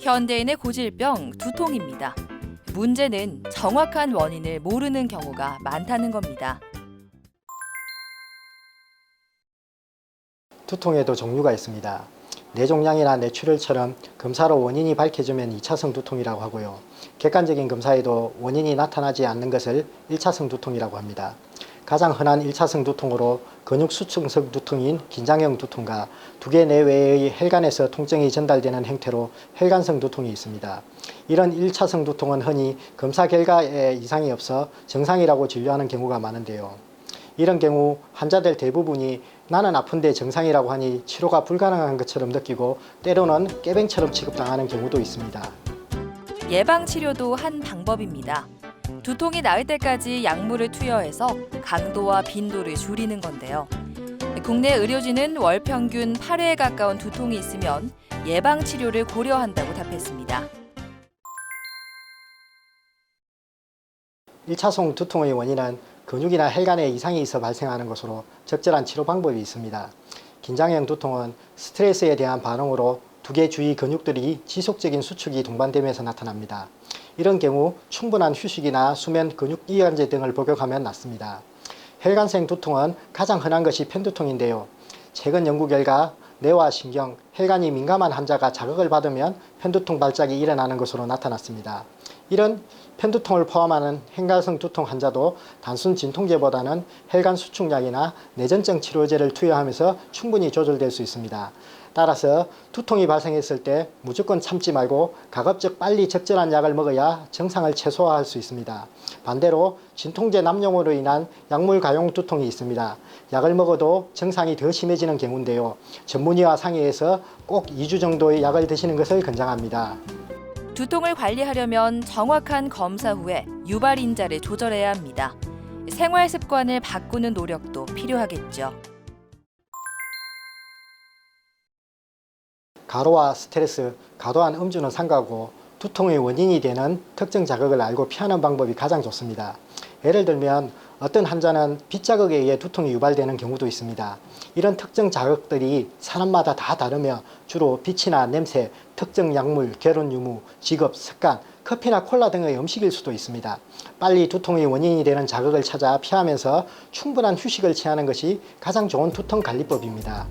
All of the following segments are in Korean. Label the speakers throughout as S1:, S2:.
S1: 현대인의 고질병 두통입니다. 문제는 정확한 원인을 모르는 경우가 많다는 겁니다.
S2: 두통에도 종류가 있습니다. 뇌종양이나 뇌출혈처럼 검사로 원인이 밝혀지면 2차성 두통이라고 하고요. 객관적인 검사에도 원인이 나타나지 않는 것을 1차성 두통이라고 합니다. 가장 흔한 1차성 두통으로 근육 수축성 두통인 긴장형 두통과 두 개 내외의 혈관에서 통증이 전달되는 형태로 혈관성 두통이 있습니다. 이런 1차성 두통은 흔히 검사 결과에 이상이 없어 정상이라고 진료하는 경우가 많은데요. 이런 경우 환자들 대부분이 나는 아픈데 정상이라고 하니 치료가 불가능한 것처럼 느끼고 때로는 깨뱅처럼 취급당하는 경우도 있습니다.
S1: 예방 치료도 한 방법입니다. 두통이 나을 때까지 약물을 투여해서 강도와 빈도를 줄이는 건데요. 국내 의료진은 월 평균 8회에 가까운 두통이 있으면 예방 치료를 고려한다고 답했습니다.
S2: 1차성 두통의 원인은 근육이나 혈관에 이상이 있어 발생하는 것으로 적절한 치료 방법이 있습니다. 긴장형 두통은 스트레스에 대한 반응으로 두 개 주위 근육들이 지속적인 수축이 동반되면서 나타납니다. 이런 경우 충분한 휴식이나 수면 근육 이완제 등을 복용하면 낫습니다. 혈관성 두통은 가장 흔한 것이 편두통인데요. 최근 연구 결과 뇌와 신경, 혈관이 민감한 환자가 자극을 받으면 편두통 발작이 일어나는 것으로 나타났습니다. 이런 편두통을 포함하는 혈관성 두통 환자도 단순 진통제보다는 혈관 수축약이나 내전증 치료제를 투여하면서 충분히 조절될 수 있습니다. 따라서 두통이 발생했을 때 무조건 참지 말고 가급적 빨리 적절한 약을 먹어야 정상을 최소화할 수 있습니다. 반대로 진통제 남용으로 인한 약물 가용 두통이 있습니다. 약을 먹어도 증상이 더 심해지는 경우인데요. 전문의와 상의해서 꼭 2주 정도의 약을 드시는 것을 권장합니다.
S1: 두통을 관리하려면 정확한 검사 후에 유발 인자를 조절해야 합니다. 생활 습관을 바꾸는 노력도 필요하겠죠.
S2: 가로와 스트레스, 과도한 음주는 삼가고 두통의 원인이 되는 특정 자극을 알고 피하는 방법이 가장 좋습니다. 예를 들면 어떤 환자는 빛 자극에 의해 두통이 유발되는 경우도 있습니다. 이런 특정 자극들이 사람마다 다 다르며 주로 빛이나 냄새, 특정 약물, 결혼 유무, 직업, 습관, 커피나 콜라 등의 음식일 수도 있습니다. 빨리 두통의 원인이 되는 자극을 찾아 피하면서 충분한 휴식을 취하는 것이 가장 좋은 두통 관리법입니다.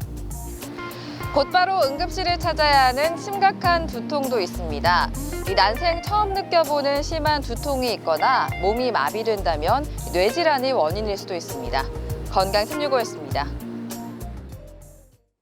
S3: 곧바로 응급실을 찾아야 하는 심각한 두통도 있습니다. 이 난생 처음 느껴보는 심한 두통이 있거나 몸이 마비된다면 뇌질환이 원인일 수도 있습니다. 건강 365였습니다.